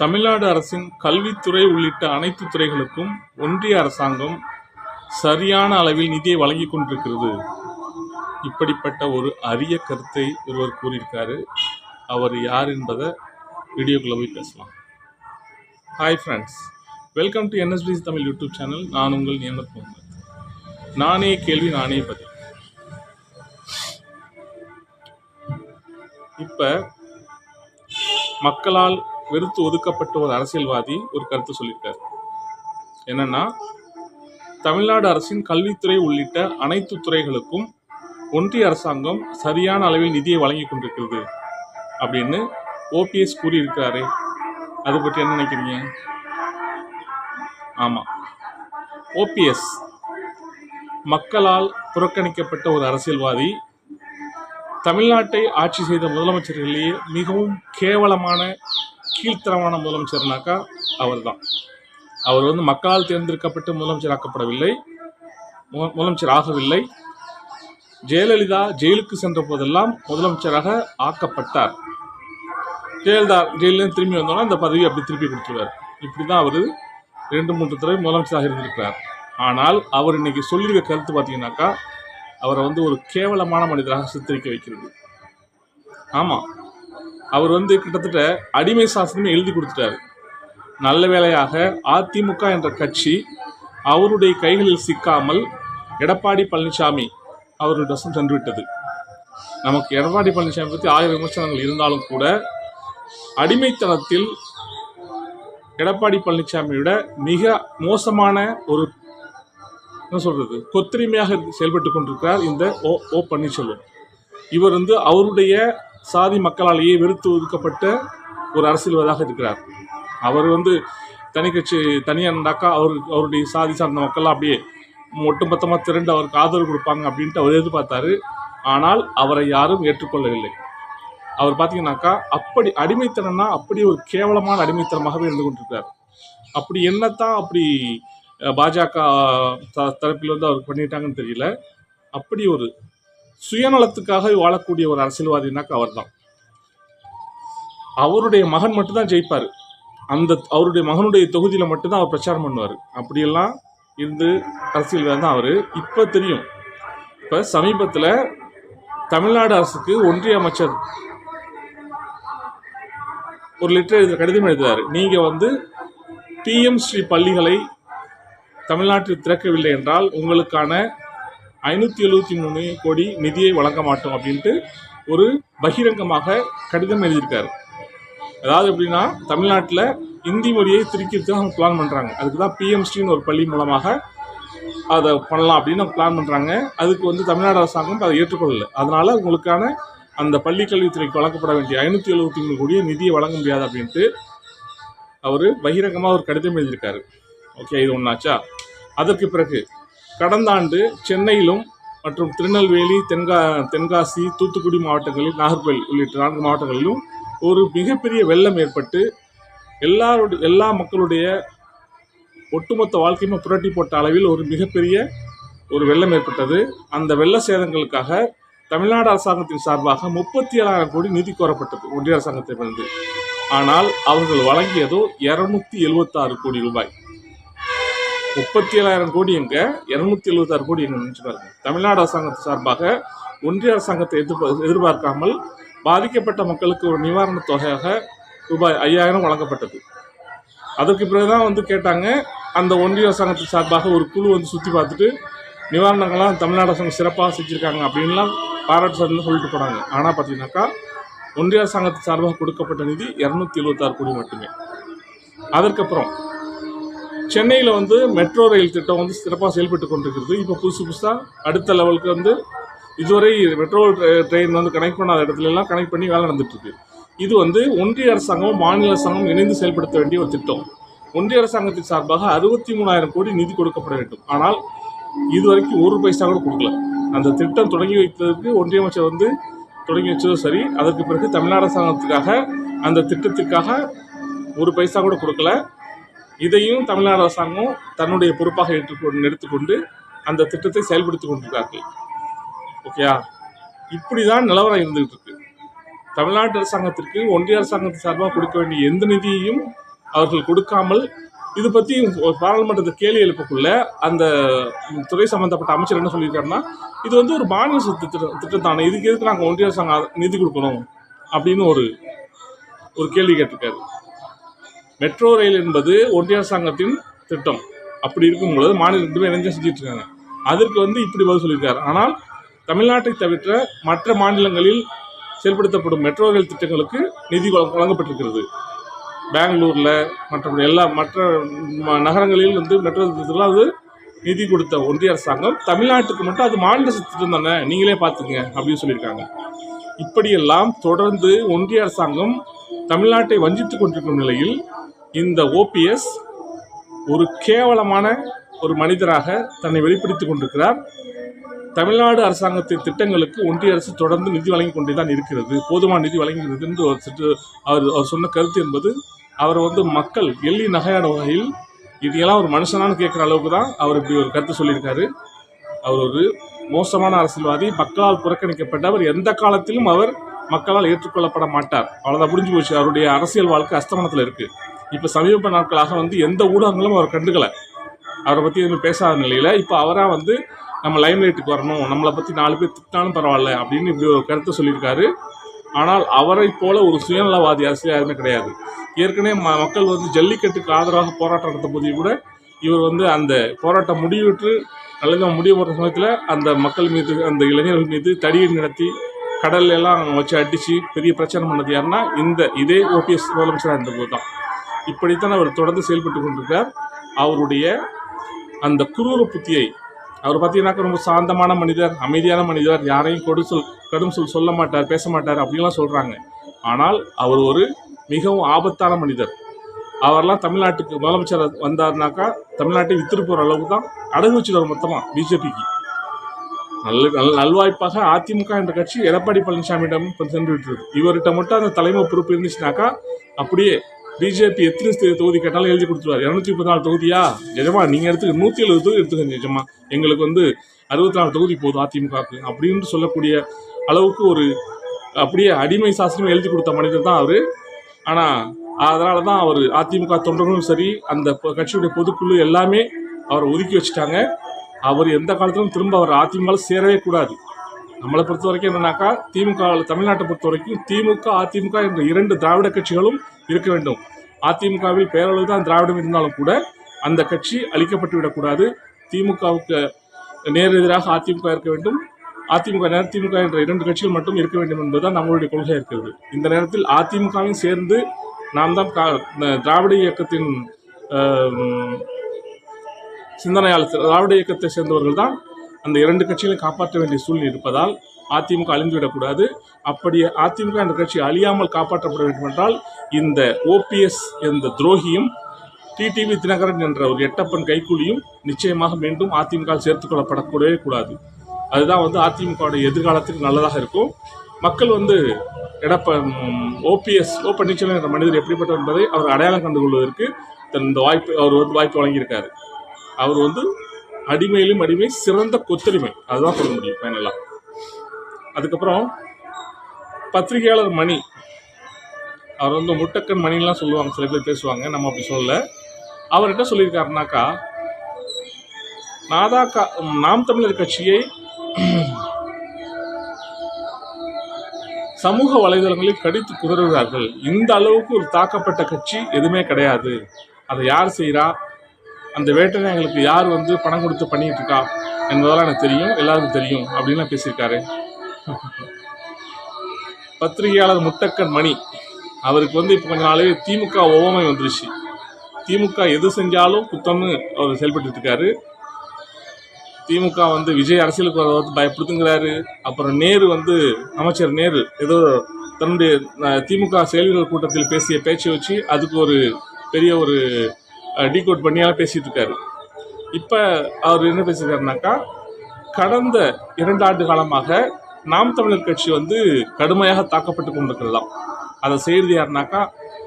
தமிழ்நாடு அரசின் கல்வித்துறை உள்ளிட்ட அனைத்து துறைகளுக்கும் ஒன்றிய அரசாங்கம் சரியான அளவில் நிதியை வழங்கி கொண்டிருக்கிறது. இப்படிப்பட்ட ஒரு அரிய கருத்தை ஒருவர் கூறியிருக்காரு. அவர் யார் என்பதை வீடியோக்குள்ள போய் பேசலாம். Hi friends welcome to NSBC Tamil YouTube channel நான் உங்கள் நியமத் நானே கேள்வி நானே பதில். இப்போ மக்களால் வெறுத்து ஒதுக்கப்பட்ட ஒரு அரசியல்வாதி ஒரு கருத்து சொல்லியிருக்காரு. என்னன்னா தமிழ்நாடு அரசின் கல்வித்துறை உள்ளிட்ட அனைத்து துறைகளுக்கும் ஒன்றிய அரசாங்கம் சரியான அளவில் நிதியை வழங்கி கொண்டிருக்கிறது அப்படின்னு ஓபிஎஸ் கூறியிருக்கிறாரு. அதை பற்றி என்ன நினைக்கிறீங்க? ஆமாம் ஓபிஎஸ் மக்களால் புறக்கணிக்கப்பட்ட ஒரு அரசியல்வாதி தமிழ்நாட்டை ஆட்சி செய்த முதலமைச்சர்களிலேயே மிகவும் கேவலமான கீழ்த்தரமான முதலமைச்சர்னாக்கா அவர்தான். அவர் வந்து மக்களால் தேர்ந்தெடுக்கப்பட்டு முதலமைச்சராக்கப்படவில்லை. மு- முதலமைச்சர் ஆகவில்லை. ஜெயலலிதா ஜெயிலுக்கு சென்ற போதெல்லாம் முதலமைச்சராக ஆக்கப்பட்டார். ஜெயலலிதா ஜெயிலிருந்து திரும்பி வந்தோன்னா இந்த பதவி அப்படி திருப்பி கொடுத்துருவார். இப்படி தான் அவர் ரெண்டு மூன்று தடவை முதலமைச்சராக இருந்திருக்கிறார். ஆனால் அவர் இன்னைக்கு சொல்லியிருக்க கருத்து பார்த்தீங்கன்னாக்கா அவரை வந்து ஒரு கேவலமான மனிதராக சித்தரிக்க வைக்கிறது. ஆமாம் அவர் வந்து கிட்டத்தட்ட அடிமை சாசனமே எழுதி கொடுத்துட்டாரு. நல்ல வேளையாக அதிமுக என்ற கட்சி அவருடைய கைகளில் சிக்காமல் எடப்பாடி பழனிசாமி அவருடைய வசம் சென்றுவிட்டது. நமக்கு எடப்பாடி பழனிசாமி பற்றி ஆயிரம் விமர்சனங்கள் இருந்தாலும் கூட அடிமைத்தனத்தில் எடப்பாடி பழனிசாமியோட மிக மோசமான ஒரு என்ன சொல்கிறது கொத்திரிமையாக செயல்பட்டு கொண்டிருக்கிறார் இந்த ஓ ஓ பன்னீர்செல்வம். இவர் வந்து அவருடைய சாதி மக்களாலேயே வெறுத்து ஒதுக்கப்பட்ட ஒரு அரசியல்வாதியாக இருக்கிறார். அவர் வந்து தனி கட்சி தனியாக இருந்தாக்கா அவர் அவருடைய சாதி சார்ந்த மக்கள்லாம் அப்படியே ஒட்டுமொத்தமாக திரண்டு அவருக்கு ஆதரவு கொடுப்பாங்க அப்படின்ட்டு அவர் எதிர்பார்த்தாரு. ஆனால் அவரை யாரும் ஏற்றுக்கொள்ளவில்லை. அவர் பார்த்தீங்கன்னாக்கா அப்படி அடிமைத்தனம்னா அப்படி ஒரு கேவலமான அடிமைத்தனமாகவே இருந்து கொண்டிருக்கிறார். அப்படி என்னத்தான் அப்படி பாஜக த- தரப்பில் வந்து அவர் பண்ணிட்டாங்கன்னு தெரியல. அப்படி ஒரு சுயநலத்துக்காக வாழக்கூடிய ஒரு அரசியல்வாதினாக்கா அவர்தான். அவருடைய மகன் மட்டும்தான் ஜெயிப்பார். அந்த அவருடைய மகனுடைய தொகுதியில் மட்டும்தான் அவர் பிரச்சாரம் பண்ணுவார். அப்படியெல்லாம் இருந்து அரசியல் தான் அவர். இப்போ தெரியும். இப்போ சமீபத்தில் தமிழ்நாடு அரசுக்கு ஒன்றிய அமைச்சர் ஒரு லெட்டர் எழுத கடிதம் எழுதுறாரு. நீங்கள் வந்து பிஎம் ஸ்ரீ பள்ளிகளை தமிழ்நாட்டில் திறக்கவில்லை என்றால் உங்களுக்கான ஐநூற்றி எழுபத்தி மூணு கோடி நிதியை வழங்க மாட்டோம் அப்படின்ட்டு ஒரு பகிரங்கமாக கடிதம் எழுதியிருக்காரு. அதாவது எப்படின்னா தமிழ்நாட்டில் இந்தி மொழியை திருக்கிறதுக்கு அவங்க பிளான் பண்ணுறாங்க அதுக்கு தான் பிஎம்ஸ்டின்னு ஒரு பள்ளி மூலமாக அதை பண்ணலாம் அப்படின்னு அவங்க பிளான் பண்ணுறாங்க அதுக்கு வந்து தமிழ்நாடு அரசாங்கம் அதை ஏற்றுக்கொள்ளலை. அதனால் உங்களுக்கான அந்த பள்ளி கல்வித்துறைக்கு வழங்கப்பட வேண்டிய ஐநூற்றி எழுபத்தி மூணு கோடியை நிதியை வழங்க முடியாது அப்படின்ட்டு அவர் பகிரங்கமாக ஒரு கடிதம் எழுதியிருக்காரு. ஓகே இது ஒன்றாச்சா அதற்கு பிறகு கடந்த ஆண்டு சென்னையிலும் மற்றும் திருநெல்வேலி தென்கா தென்காசி தூத்துக்குடி மாவட்டங்களில் நாகர்கோவில் உள்ளிட்ட நான்கு மாவட்டங்களிலும் ஒரு மிகப்பெரிய வெள்ளம் ஏற்பட்டு எல்லாருடைய எல்லா மக்களுடைய ஒட்டுமொத்த வாழ்க்கையுமே புரட்டி போட்ட அளவில் ஒரு மிகப்பெரிய ஒரு வெள்ளம் ஏற்பட்டது. அந்த வெள்ள சேதங்களுக்காக தமிழ்நாடு அரசாங்கத்தின் சார்பாக முப்பத்தி ஏழாயிரம் கோடி நிதி கோரப்பட்டது ஒன்றிய அரசாங்கத்திடமிருந்து. ஆனால் அவர்கள் வழங்கியதோ இரநூத்தி எழுபத்தாறு கோடி ரூபாய். முப்பத்தி ஏழாயிரம் கோடி எங்க இருநூத்தி எழுபத்தாறு கோடி எங்க நினைச்சுப்பாருங்க தமிழ்நாடு அரசாங்கத்து சார்பாக ஒன்றிய அரசாங்கத்தை எதிர்பார்க்க எதிர்பார்க்காமல் பாதிக்கப்பட்ட மக்களுக்கு ஒரு நிவாரணத் தொகையாக ரூபாய் ஐயாயிரம் வழங்கப்பட்டது. அதற்கு பிறகுதான் வந்து கேட்டாங்க அந்த ஒன்றிய அரசாங்கத்தின் சார்பாக ஒரு குழு வந்து சுற்றி பார்த்துட்டு நிவாரணங்கள்லாம் தமிழ்நாடு அரசாங்கம் சிறப்பாக செஞ்சுருக்காங்க அப்படின்லாம் பாராட்டு சார்ந்து சொல்லிட்டு போனாங்க. ஆனால் பார்த்தீங்கன்னாக்கா ஒன்றிய அரசாங்கத்து சார்பாக கொடுக்கப்பட்ட நிதி இரநூத்தி எழுபத்தாறு கோடி மட்டுமே. அதற்கப்புறம் சென்னையில் வந்து மெட்ரோ ரயில் திட்டம் வந்து சிறப்பாக செயல்பட்டு கொண்டிருக்கிறது. இப்போ புதுசு புதுசாக அடுத்த லெவலுக்கு வந்து இதுவரை மெட்ரோ ட்ரெயின் வந்து கனெக்ட் பண்ணாத இடத்துலலாம் கனெக்ட் பண்ணி வேலை நடந்துட்டுருக்கு இது வந்து ஒன்றிய அரசாங்கம் மாநில அரசாங்கம் இணைந்து செயல்படுத்த வேண்டிய ஒரு திட்டம். ஒன்றிய அரசாங்கத்தின் சார்பாக அறுபத்தி மூணாயிரம் கோடி நிதி கொடுக்கப்பட வேண்டும். ஆனால் இதுவரைக்கும் ஒரு பைசா கூட கொடுக்கல. அந்த திட்டம் தொடங்கி வைத்ததற்கு ஒன்றிய அமைச்சர் வந்து தொடங்கி வச்சதும் சரி அதற்கு பிறகு தமிழ்நாடு அரசாங்கத்துக்காக அந்த திட்டத்திற்காக ஒரு பைசா கூட கொடுக்கல. இதையும் தமிழ்நாடு அரசாங்கம் தன்னுடைய பொறுப்பாக ஏற்றுக்கொண்டு எடுத்துக்கொண்டு அந்த திட்டத்தை செயல்படுத்தி கொண்டிருக்கார்கள். ஓகேயா? இப்படி தான் நிலவரம் இருந்துகிட்டு இருக்கு தமிழ்நாட்டு அரசாங்கத்திற்கு ஒன்றிய அரசாங்கத்தின் சார்பாக கொடுக்க வேண்டிய எந்த நிதியையும் அவர்கள் கொடுக்காமல் இது பற்றி ஒரு கேள்வி எழுப்பக்குள்ள அந்த துறை சம்பந்தப்பட்ட அமைச்சர் என்ன சொல்லியிருக்காருன்னா இது வந்து ஒரு மாநில சொத்து திட்டம் திட்டம் தானே இதுக்கு எதுக்கு நாங்கள் ஒன்றிய அரசாங்கம் நிதி கொடுக்கணும்? அப்படின்னு ஒரு ஒரு கேள்வி கேட்டிருக்காரு. மெட்ரோ ரயில் என்பது ஒன்றிய அரசாங்கத்தின் திட்டம். அப்படி இருக்கும் பொழுது மாநில ரெண்டுமே இணைஞ்சு செஞ்சுட்டு இருக்காங்க. அதற்கு வந்து இப்படி பதில் சொல்லியிருக்காரு. ஆனால் தமிழ்நாட்டை தவிர மற்ற மாநிலங்களில் செயல்படுத்தப்படும் மெட்ரோ ரயில் திட்டங்களுக்கு நிதி வழங்க- வழங்கப்பட்டிருக்கிறது. பெங்களூரில் மற்ற எல்லா மற்ற நகரங்களில் வந்து மெட்ரோ திட்டத்தில் அது நிதி கொடுத்த ஒன்றிய அரசாங்கம் தமிழ்நாட்டுக்கு மட்டும் அது மாநில திட்டம் தானே நீங்களே பார்த்துங்க அப்படின்னு சொல்லியிருக்காங்க. இப்படியெல்லாம் தொடர்ந்து ஒன்றிய அரசாங்கம் தமிழ்நாட்டை வஞ்சித்து கொண்டிருக்கும் நிலையில் இந்த ஓபிஎஸ் ஒரு கேவலமான ஒரு மனிதராக தன்னை வெளிப்படுத்திக் கொண்டிருக்கிறார். தமிழ்நாடு அரசாங்கத்தின் திட்டங்களுக்கு ஒன்றிய அரசு தொடர்ந்து நிதி வழங்கி கொண்டே தான் இருக்கிறது. போதுமான நிதி வழங்குகிறது என்று ஒரு அவர் அவர் சொன்ன கருத்து என்பது அவர் வந்து மக்கள் எள்ளி நகையான வகையில் இதையெல்லாம் ஒரு மனுஷனான்னு கேட்குற அளவுக்கு தான் அவர் இப்படி ஒரு கருத்து சொல்லியிருக்காரு. அவர் ஒரு மோசமான அரசியல்வாதி மக்களால் புறக்கணிக்கப்பட்டவர். எந்த காலத்திலும் அவர் மக்களால் ஏற்றுக்கொள்ளப்பட மாட்டார். அவ்வளோதான் முடிஞ்சு போச்சு. அவருடைய அரசியல் வாழ்க்கை அஸ்தமனத்தில் இருக்குது இப்போ சமீப நாட்களாக வந்து எந்த ஊடகங்களும் அவர் கண்டுக்கலை. அவரை பற்றி எதுவும் பேசாத நிலையில் இப்போ அவராக வந்து நம்ம லைம் லைட்டுக்கு வரணும் நம்மளை பற்றி நாலு பேர் திட்டாலும் பரவாயில்ல அப்படின்னு இப்படி ஒரு கருத்தை சொல்லியிருக்காரு. ஆனால் அவரை போல ஒரு சுயநலவாதி அரசியல் யாருமே கிடையாது. ஏற்கனவே ம மக்கள் வந்து ஜல்லிக்கட்டுக்கு ஆதரவாக போராட்டம் நடத்த போது கூட இவர் வந்து அந்த போராட்டம் முடிவிட்டு நல்ல முடிவு போகிற சமயத்தில் அந்த மக்கள் மீது அந்த இளைஞர்கள் மீது தடியை நடத்தி கடல்ல எல்லாம் வச்சு அடித்து பெரிய பிரச்சனை பண்ணது யாருன்னா இந்த இதே ஓபிஎஸ் முதலமைச்சராக இருந்தபோது தான் இப்படித்தான் அவர் தொடர்ந்து செயல்பட்டு கொண்டிருக்கார் அவருடைய அந்த குரூர புத்தியை அவர் பார்த்தீங்கன்னாக்க ரொம்ப சாந்தமான மனிதர் அமைதியான மனிதர் யாரையும் கொடு சொல் கடும் சொல் சொல்ல மாட்டார் பேச மாட்டார் அப்படின்லாம் சொல்கிறாங்க ஆனால் அவர் ஒரு மிகவும் ஆபத்தான மனிதர். அவர்லாம் தமிழ்நாட்டுக்கு முதலமைச்சர் வந்தார்னாக்கா தமிழ்நாட்டை வித்துட்டு போகிற அளவுக்கு தான் அடகு வச்சுருவார் மொத்தமாக பிஜேபிக்கு. நல்ல நல் நல்வாய்ப்பாக அதிமுக என்ற கட்சி எடப்பாடி பழனிசாமியிடம் சென்று விட்டுருது இவர்கிட்ட மட்டும் அந்த தலைமை பொறுப்பு இருந்துச்சுனாக்கா அப்படியே பிஜேபி எத்தனை தொகுதி கேட்டாலும் எழுதி கொடுத்துருவார். இரநூத்தி முப்பத்தி நாலு தொகுதியா? நிஜமா நீங்கள் எடுத்துக்க நூற்றி எழுபது தொகுதி எடுத்துக்கங்க நிஜமா எங்களுக்கு வந்து அறுபத்தி நாலு தொகுதி போதும் அதிமுகவுக்கு அப்படின்னு சொல்லக்கூடிய அளவுக்கு ஒரு அப்படியே அடிமை சாஸ்திரம் எழுதி கொடுத்த மனிதர் தான் அவர். ஆனால் அதனால தான் அவர் அதிமுக தொண்டர்களும் சரி அந்த கட்சியுடைய பொதுக்குழு எல்லாமே அவரை ஒதுக்கி வச்சுட்டாங்க. அவர் எந்த காலத்திலும் திரும்ப அவர் அதிமுக சேரவே கூடாது. நம்மளை பொறுத்த வரைக்கும் என்னன்னாக்கா திமுக தமிழ்நாட்டை பொறுத்த வரைக்கும் திமுக அதிமுக என்ற இரண்டு திராவிட கட்சிகளும் இருக்க வேண்டும். அதிமுகவில் பேரளவு தான் திராவிடம் இருந்தாலும் கூட அந்த கட்சி அழிக்கப்பட்டு விடக்கூடாது. திமுகவுக்கு நேர் எதிராக அதிமுக இருக்க வேண்டும். அதிமுக திமுக என்ற இரண்டு கட்சிகள் மட்டும் இருக்க வேண்டும் என்பதுதான் நம்மளுடைய கொள்கை இருக்கிறது. இந்த நேரத்தில் அதிமுகவும் சேர்ந்து நாம் தான் திராவிட இயக்கத்தின் சிந்தனையாளர் திராவிட இயக்கத்தை சேர்ந்தவர்கள் தான் அந்த இரண்டு கட்சிகளையும் காப்பாற்ற வேண்டிய சூழ்நிலை இருப்பதால் அதிமுக அழிந்துவிடக்கூடாது அப்படி அதிமுக என்ற கட்சி அழியாமல் காப்பாற்றப்பட வேண்டும் என்றால் இந்த ஓபிஎஸ் என்ற துரோகியும் டிடிவி தினகரன் என்ற ஒரு எட்டப்பன் கைக்கூலியும் நிச்சயமாக மீண்டும் அதிமுக சேர்த்துக் கொள்ளப்படக்கூடவே கூடாது. அதுதான் வந்து அதிமுகவுடைய எதிர்காலத்துக்கு நல்லதாக இருக்கும். மக்கள் வந்து எடப்ப ஓபிஎஸ் ஓ பன்னீர்செல்வம் என்ற மனிதர் எப்படிப்பட்டவர் என்பதை அவர் அடையாளம் கண்டு கொள்வதற்கு தன் இந்த வாய்ப்பு அவர் வந்து வாய்ப்பு வழங்கியிருக்காரு. அவர் வந்து அடிமையிலும் அடிமை சிறந்த கொத்தடிமை. அதுதான் சொல்ல முடியும் ஃபைனலாக அதுக்கப்புறம் பத்திரிகையாளர் மணி அவர் வந்து முட்டக்கன் மணிலாம் சொல்லுவாங்க சில பேர் பேசுவாங்க நம்ம அப்படி சொல்லல. அவர் என்ன சொல்லியிருக்காருனாக்கா நாதாக்கா நாம் தமிழர் கட்சியை சமூக வலைதளங்களில் கடித்து குதறுகிறார்கள். இந்த அளவுக்கு ஒரு தாக்கப்பட்ட கட்சி எதுவுமே கிடையாது. அதை யார் செய்கிறா அந்த வேட்டைநாயங்களுக்கு யார் வந்து பணம் கொடுத்து பண்ணிட்டு இருக்கா என்பதெல்லாம் எனக்கு தெரியும் எல்லாருக்கும் தெரியும் அப்படின்லாம் பேசியிருக்காரு. பத்திரிகையாளர் முட்டக்கன் மணி. அவருக்கு வந்து இப்போ கொஞ்ச நாளே திமுக ஓவமை வந்துருச்சு. திமுக எது செஞ்சாலும் குத்தம்னு அவர் செயல்பட்டு இருக்காரு. திமுக வந்து விஜய் அரசியலுக்கு வர வந்து பயப்படுத்துங்கிறாரு அப்புறம் நேரு வந்து அமைச்சர் நேரு ஏதோ தன்னுடைய திமுக செயல்கள் கூட்டத்தில் பேசிய பேச்சை வச்சு அதுக்கு ஒரு பெரிய ஒரு டீகோட் பண்ணியாக பேசிகிட்டு இருக்காரு. இப்போ அவர் என்ன பேசியிருக்காருனாக்கா கடந்த இரண்டு ஆண்டு காலமாக நாம் தமிழர் கட்சி வந்து கடுமையாக தாக்கப்பட்டு கொண்டிருக்கிறதாம் அதை செய்கிறது யாருனாக்கா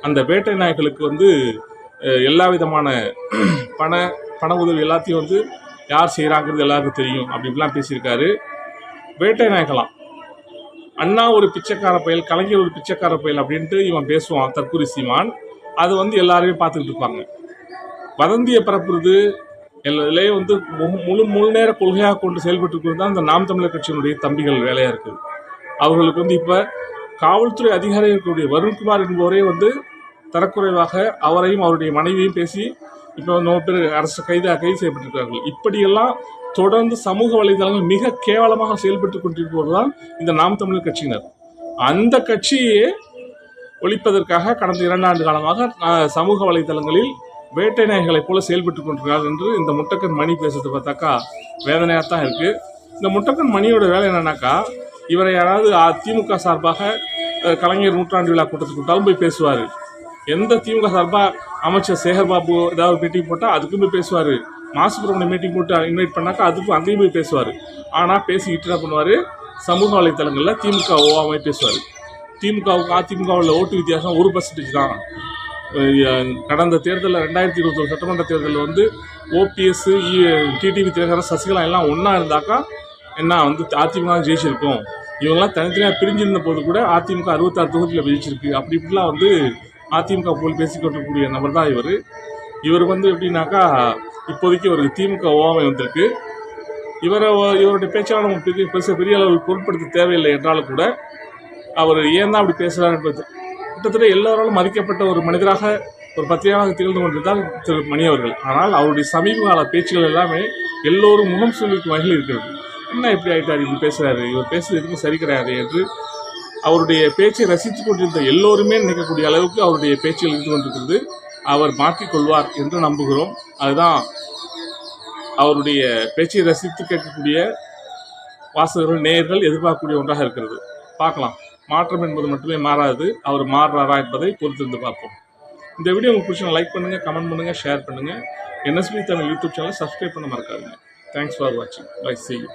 அந்த வேட்டை நாய்களுக்கு வந்து எல்லா விதமான பண பண உதவி எல்லாத்தையும் வந்து யார் செய்கிறாங்கிறது எல்லாருக்கும் தெரியும் அப்படின்லாம் பேசியிருக்காரு. வேட்டை நாய்களாம். அண்ணா ஒரு பிச்சைக்கார பயல் கலைஞர் ஒரு பிச்சைக்கார பயல் அப்படின்ட்டு இவன் பேசுவான் தற்கூரி சீமான். அது வந்து எல்லாருமே பார்த்துக்கிட்டு இருப்பாங்க. வதந்தியை பரப்புறது எல்லா வந்து மு- முழு முழு நேர கொள்கையாக கொண்டு செயல்பட்டு தான் இந்த நாம் தமிழர் கட்சியினுடைய தம்பிகள் வேலையாக இருக்குது. அவர்களுக்கு வந்து இப்போ காவல்துறை அதிகாரி இருக்கக்கூடிய வருண்குமார் என்பவரே வந்து தரக்குறைவாக அவரையும் அவருடைய மனைவியும் பேசி இப்போ நூறு பேர் அரசு கைதாக கைது செய்யப்பட்டிருக்கிறார்கள். இப்படியெல்லாம் தொடர்ந்து சமூக வலைதளங்கள் மிக கேவலமாக செயல்பட்டு கொண்டிருப்பதுதான் இந்த நாம் தமிழர் கட்சியினர். அந்த கட்சியே ஒழிப்பதற்காக கடந்த இரண்டு ஆண்டு காலமாக சமூக வலைதளங்களில் வேட்டை நாய்களைப் போல செயல்பட்டு கொண்டிருக்கிறார் என்று இந்த முட்டக்கன் மணி பேசுறது பார்த்தாக்கா வேதனையாக தான் இருக்குது இந்த முட்டக்கன் மணியோட வேலை என்னன்னாக்கா இவரை யாராவது அ- திமுக சார்பாக கலைஞர் நூற்றாண்டு விழா கூட்டத்துக்கு கூட்டாலும் போய் பேசுவார். எந்த திமுக சார்பாக அமைச்சர் சேகர்பாபு ஏதாவது மீட்டிங் போட்டால் அதுக்கும் போய் பேசுவார். மாசுப்பிரமணியம் மீட்டிங் போட்டு இன்வைட் பண்ணாக்கா அதுக்கும் அங்கேயும் போய் பேசுவார். ஆனால் பேசிக்கிட்டு என்ன பண்ணுவார்? சமூக வலைத்தளங்களில் திமுக ஓவாமல் பேசுவார். திமுகவுக்கு அதிமுகவில் ஓட்டு வித்தியாசம் ஒரு பர்சன்டேஜ் தான். கடந்த தேர்தலில் ரெண்டாயிரத்தி இருபத்தொரு சட்டமன்ற தேர்தலில் வந்து ஓபிஎஸ் டிடிவி தினகரன் சசிகலா எல்லாம் ஒன்றா இருந்தாக்கா என்ன வந்து அதிமுக ஜெயிச்சிருக்கும். இவங்கெல்லாம் தனித்தனியாக பிரிஞ்சிருந்த போது கூட அதிமுக அறுபத்தாறு தொகுதியில் ஜெயிச்சிருக்கு அப்படி இப்படிலாம் வந்து அதிமுக போல் பேசிக்கொண்டிருக்கக்கூடிய நபர் தான் இவர். இவர் வந்து எப்படின்னாக்கா இப்போதைக்கு ஒரு திமுக ஓவாமை வந்திருக்கு. இவரை இவருடைய பேச்சாளர் நம்ம பெரிய பெருசாக பெரிய அளவில் பொருட்படுத்த தேவையில்லை என்றாலும் கூட அவர் ஏன் தான் அப்படி பேசுகிறார் என்பது கிட்டத்தட்ட எல்லோராலும் மதிக்கப்பட்ட ஒரு மனிதராக ஒரு பத்திரிகையாக திகழ்ந்து கொண்டிருந்தால் திரு மணி அவர்கள். ஆனால் அவருடைய சமீப கால பேச்சுகள் எல்லாமே எல்லோரும் முகம் சொல்லிக்கும் வகையில் இருக்கிறது. என்ன இப்படி ஆகிட்டார் இப்படி பேசுகிறாரு இவர் பேசுறது எதுவும் சரி கிடையாது என்று அவருடைய பேச்சை ரசித்து கொண்டிருந்த எல்லோருமே நினைக்கக்கூடிய அளவுக்கு அவருடைய பேச்சுகள் இருந்து கொண்டிருக்கிறது. அவர் மாற்றிக்கொள்வார் என்று நம்புகிறோம். அதுதான் அவருடைய பேச்சை ரசித்து கேட்கக்கூடிய வாசகர்கள் நேயர்கள் எதிர்பார்க்கக்கூடிய ஒன்றாக இருக்கிறது. பார்க்கலாம். மாற்றம் என்பது மட்டுமே மாறாது. அவர் மாறுறாரா என்பதை பொறுத்திருந்து பார்ப்போம். இந்த வீடியோ உங்களுக்கு பிடிச்சா லைக் பண்ணுங்கள் கமெண்ட் பண்ணுங்கள் ஷேர் பண்ணுங்கள் NSB Tamil YouTube channel subscribe பண்ண மறக்காதீங்க. தேங்க்ஸ் ஃபார் வாட்சிங் பை சி யூ